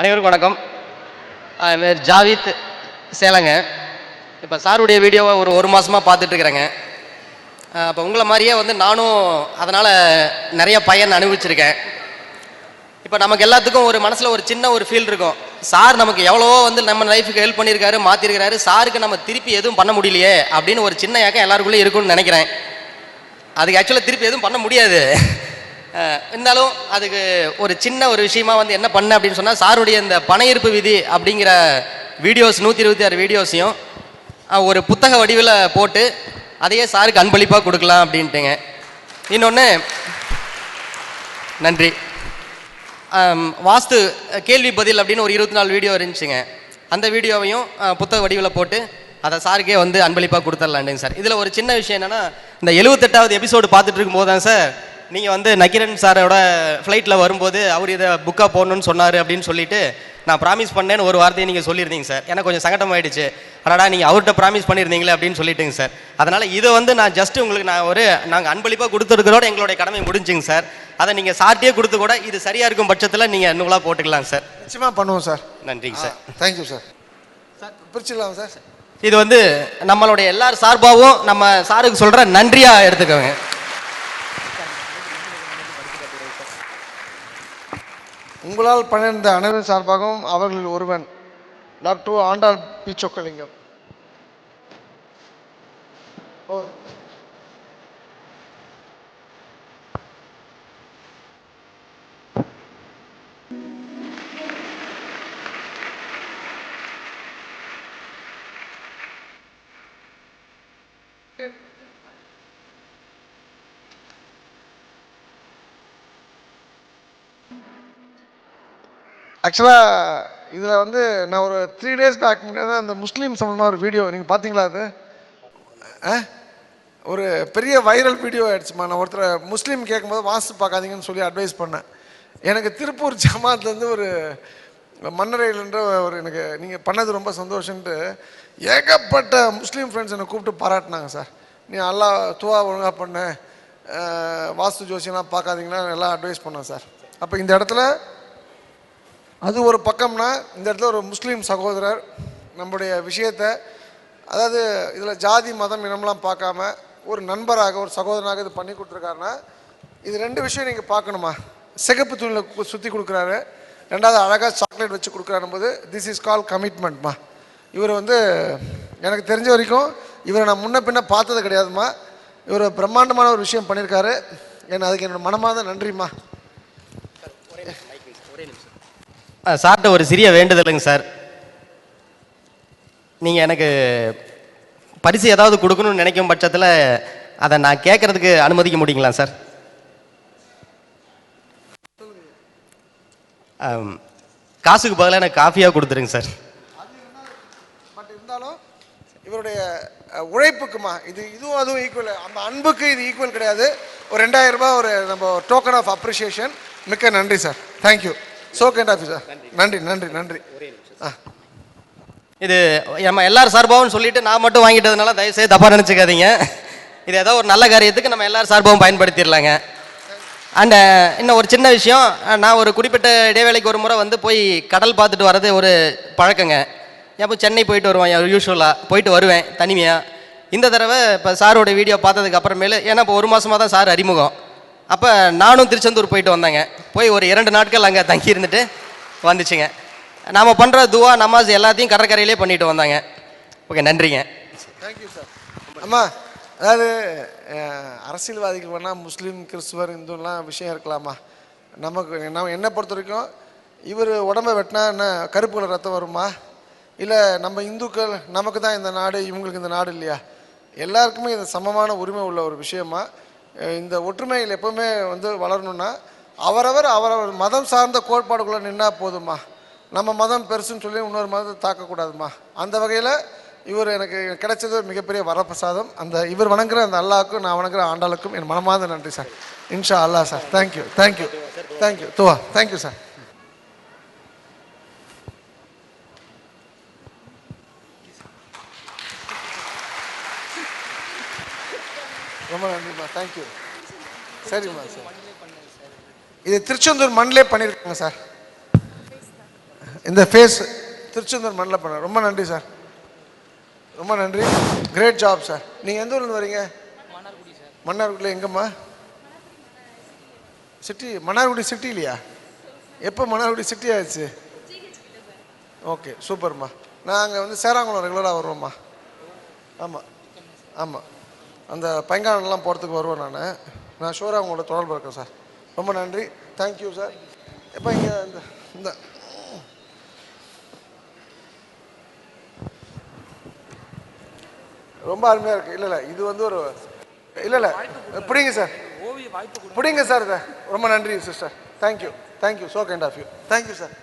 அனைவருக்கும் வணக்கம். பேர் ஜாவித் சேலங்க. இப்போ சாருடைய வீடியோவை ஒரு ஒரு மாதமாக பார்த்துட்ருக்குறேங்க அப்போ உங்களை மாதிரியே வந்து நானும் அதனால் நிறைய பயன் அனுபவிச்சிருக்கேன். இப்போ நமக்கு எல்லாத்துக்கும் ஒரு மனசில் ஒரு சின்ன ஒரு ஃபீல் இருக்கும். சார் நமக்கு எவ்வளவோ வந்து நம்ம லைஃபுக்கு ஹெல்ப் பண்ணியிருக்காரு மாற்றிருக்காரு சாருக்கு நம்ம திருப்பி எதுவும் பண்ண முடியலையே அப்படின்னு ஒரு சின்ன ஏக்கம் எல்லாருக்குள்ளே இருக்கும்னு நினைக்கிறேன். அதுக்கு ஆக்சுவலாக திருப்பி எதுவும் பண்ண முடியாது. இருந்தாலும் அதுக்கு ஒரு சின்ன ஒரு விஷயமா வந்து என்ன பண்ண அப்படின்னு சொன்னால் சாருடைய இந்த பணையிருப்பு விதி அப்படிங்கிற வீடியோஸ் நூற்றி இருபத்தி ஆறு வீடியோஸையும் ஒரு புத்தக வடிவில் போட்டு அதையே சாருக்கு அன்பளிப்பாக கொடுக்கலாம் அப்படின்ட்டுங்க. இன்னொன்று நன்றி. வாஸ்து கேள்வி பதில் அப்படின்னு ஒரு இருபத்தி நாலு வீடியோ இருந்துச்சுங்க. அந்த வீடியோவையும் புத்தக வடிவில் போட்டு அதை சாருக்கே வந்து அன்பளிப்பாக கொடுத்துர்லான்டுங்க சார். இதில் ஒரு சின்ன விஷயம் என்னென்னா இந்த எழுபத்தெட்டாவது எபிசோடு பார்த்துட்டு இருக்கும்போது தான் சார் நீங்கள் வந்து நக்கிரன் சாரோட ஃப்ளைட்டில் வரும்போது அவர் இதை புக்காக போடணும்னு சொன்னார் அப்படின்னு சொல்லிட்டு நான் ப்ராமிஸ் பண்ணேன்னு ஒரு வார்த்தையை நீங்கள் சொல்லியிருந்தீங்க சார். எனக்கு கொஞ்சம் சங்கடமாயிடுச்சு அடடா நீங்கள் அவர்கிட்ட ப்ராமிஸ் பண்ணியிருந்தீங்களே அப்படின்னு சொல்லிட்டுங்க சார். அதனால் இதை வந்து நான் ஜஸ்ட் உங்களுக்கு நான் ஒரு நாங்கள் அன்பளிப்பாக கொடுத்துருக்கிறோட எங்களுடைய கடமை முடிஞ்சுங்க சார். அதை நீங்கள் சார்ட்டே கொடுத்து கூட இது சரியாக இருக்கும் பட்சத்தில் நீங்கள் நூலாக போட்டுக்கலாம் சார். நிச்சயமாக பண்ணுவோம் சார். நன்றிங்க sir. Thank you sir. Sir பிரிச்சுக்கலாம் சார்? இது வந்து நம்மளுடைய எல்லார் சார்பாகவும் நம்ம சாருக்கு சொல்கிற நன்றியாக எடுத்துக்கோங்க. உங்களால் பணிந்த அனைவரும் சார்பாகவும் அவர்களில் ஒருவன் டாக்டர் ஆண்டாள் பி. சொக்கலிங்கம். ஓ ஆக்சுவலாக இதில் வந்து நான் ஒரு த்ரீ டேஸ் பேக் முன்னாடி அந்த முஸ்லீம் சம்மந்தமாக ஒரு வீடியோ நீங்கள் பார்த்தீங்களா அது? ஆ? ஒரு பெரிய வைரல் வீடியோ ஆயிடுச்சுமா. நான் ஒருத்தரை முஸ்லீம் கேட்கும்போது வாஸ்து பார்க்காதீங்கன்னு சொல்லி அட்வைஸ் பண்ணேன். எனக்கு திருப்பூர் ஜமாத்லேருந்து ஒரு மன்னரையிலன்ற ஒரு எனக்கு நீங்கள் பண்ணது ரொம்ப சந்தோஷன்ட்டு ஏகப்பட்ட முஸ்லீம் ஃப்ரெண்ட்ஸ் என்னை கூப்பிட்டு பாராட்டினாங்க சார். நீ அல்லா துவா ஒழுங்காக பண்ண. வாஸ்து ஜோசியெல்லாம் பார்க்காதீங்கன்னா எல்லாம் அட்வைஸ் பண்ணேன் சார். அப்போ இந்த இடத்துல அது ஒரு பக்கம்னா இந்த இடத்துல ஒரு முஸ்லீம் சகோதரர் நம்முடைய விஷயத்தை அதாவது இதில் ஜாதி மதம் இனம்லாம் பார்க்காம ஒரு நண்பராக ஒரு சகோதரனாக இது பண்ணி கொடுத்துருக்காருன்னா இது ரெண்டு விஷயம் நீங்கள் பார்க்கணுமா? சிகப்பு துணியில் சுற்றி கொடுக்குறாரு. ரெண்டாவது அழகாக சாக்லேட் வச்சு கொடுக்குறாரும் போது திஸ் இஸ் கால் கமிட்மெண்ட்மா இவர் வந்து எனக்கு தெரிஞ்ச வரைக்கும் இவரை நான் முன்ன பின்ன பார்த்தது கிடையாதும்மா இவர் பிரம்மாண்டமான ஒரு விஷயம் பண்ணியிருக்காரு. என்ன அதுக்கு என்னோட மனமார்ந்த நன்றிம்மா. சார்கிட்ட ஒரு சிறிய வேண்டுதலுங்க சார். நீங்கள் எனக்கு பரிசு ஏதாவது கொடுக்கணும்னு நினைக்கும் பட்சத்தில் அதை நான் கேட்குறதுக்கு அனுமதிக்க முடியுங்களா சார்? காசுக்கு பதிலாக எனக்கு காஃபியாக கொடுத்துருங்க சார். பட் இருந்தாலும் இவருடைய உழைப்புக்குமா இது இதுவும் அதுவும் ஈக்குவல் அந்த அன்புக்கு இது ஈக்குவல் கிடையாது. ஒரு ரெண்டாயிரம் ரூபாய் ஒரு நம்ம டோக்கன் ஆஃப் அப்ரிஷியேஷன் மிக்க நன்றி சார். தேங்க்யூ சோ கேண்ட் ஆஃபீஸர் நன்றி நன்றி நன்றி. இது நம்ம எல்லாரும் சார்பாகவும் சொல்லிட்டு நான் மட்டும் வாங்கிட்டதுனால தயவுசெய்து தப்பாக நினச்சிக்காதீங்க. இது ஏதோ ஒரு நல்ல காரியத்துக்கு நம்ம எல்லாரும் சார்பாகவும் பயன்படுத்திடலாங்க. அண்ட் இன்னும் ஒரு சின்ன விஷயம். நான் ஒரு குறிப்பிட்ட இடைவேளைக்கு ஒரு முறை வந்து போய் கடல் பார்த்துட்டு வர்றது ஒரு பழக்கங்க. எப்போ சென்னை போயிட்டு வருவேன் யூஸ்வலாக போயிட்டு வருவேன் தனிமையாக இந்த தடவை இப்போ சாரோட வீடியோ பார்த்ததுக்கு அப்புறமேலு ஏன்னா இப்போ ஒரு மாதமாக தான் சார் அறிமுகம். அப்போ நானும் திருச்செந்தூர் போயிட்டு வந்தேங்க. போய் ஒரு இரண்டு நாட்கள் அங்கே தங்கி இருந்துட்டு வந்துச்சுங்க. நாம் பண்ணுற துவா நமாஸ் எல்லாத்தையும் கடற்கரையிலே பண்ணிட்டு வந்தாங்க. ஓகே நன்றிங்க. தேங்க்யூ சார் அம்மா அதாவது அஹ், அரசியல்வாதிகள் வேணால் முஸ்லீம் கிறிஸ்துவர் இந்துலாம் விஷயம் இருக்கலாமா? நமக்கு நம்ம என்னை பொறுத்த வரைக்கும் இவர் உடம்ப வெட்டினா என்ன கருப்பு கலர் ரத்தம் வருமா? இல்லை நம்ம இந்துக்கள் நமக்கு தான் இந்த நாடு இவங்களுக்கு இந்த நாடு இல்லையா? எல்லாருக்குமே இது சமமான உரிமை உள்ள ஒரு விஷயமா? இந்த ஒற்றுமைகள் எப்பவுமே வந்து வளரணும்னா அவரவர் அவரவர் மதம் சார்ந்த கோட்பாடுக்குள்ளே நின்னா போதுமா நம்ம மதம் பெருசுன்னு சொல்லி இன்னொரு மதத்தை தாக்கக்கூடாதுமா அந்த வகையில் இவர் எனக்கு கிடைச்சது ஒரு மிகப்பெரிய வரப்பிரசாதம். அந்த இவர் வணங்குற அந்த அல்லாவுக்கும் நான் வணங்குற ஆண்டாளுக்கும் என் மனமார்ந்த நன்றி சார். இன்ஷா அல்லாஹ் sir. Thank you thank you thank you துவா தேங்க்யூ சார். ரொம்ப நன்றிம்மா தேங்க்யூ சரிம்மா சார். இது திருச்செந்தூர் மண்ணிலே பண்ணியிருக்காங்க சார். இந்த ஃபேஸ் திருச்செந்தூர் மண்ணில் பண்ண ரொம்ப நன்றி சார். ரொம்ப நன்றி. Great job sir. நீங்கள் எந்த ஊர்லேருந்து வரீங்க? மன்னார்குடியில் எங்கம்மா? சிட்டி மன்னார்குடி சிட்டி இல்லையா எப்போ மன்னார்குடி சிட்டி ஆயிடுச்சு? ஓகே சூப்பர்மா நான் அங்கே வந்து சேராங்குளம் ரெகுலராக வருவோம்மா. ஆமாம் ஆமாம் அந்த பைங்கானெல்லாம் போகிறதுக்கு வருவேன் நான். நான் ஷோராக உங்களோட தொடர்பு இருக்கேன் சார் ரொம்ப நன்றி. தேங்க்யூ சார் எப்போ இங்கே இந்த இந்த. ரொம்ப அருமையாக இருக்குது இல்லை இல்லை இது வந்து ஒரு இல்லை இல்லை பிடிங்க சார் பிடிங்க சார் இதை. ரொம்ப நன்றி sister thank you thank you so kind of you thank you sir